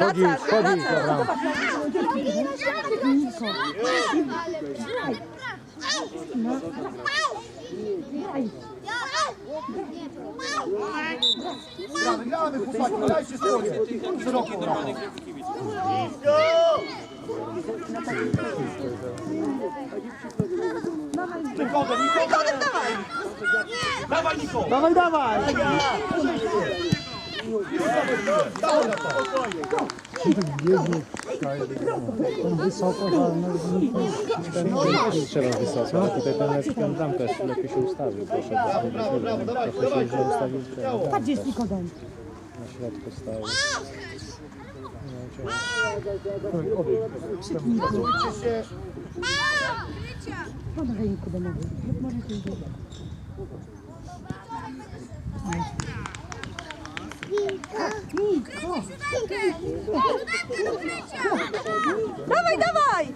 Wchodzi, wracasz. dobra. Gramy, gramy, chłopaki, dajcie swoje. Szeroko gramy. Nikodem, Nikodem! Dawaj, Niko! Dawaj, dawaj! Wysoko, ten trzeba wysoko, a tutaj ten lepiej ten bramkę lepiej się ustawił. Proszę, dawajcie, trochę się źle ustawił. Patrz, jest Nikodem. Na środku stał. Zróbcie się. Dawaj, dawaj!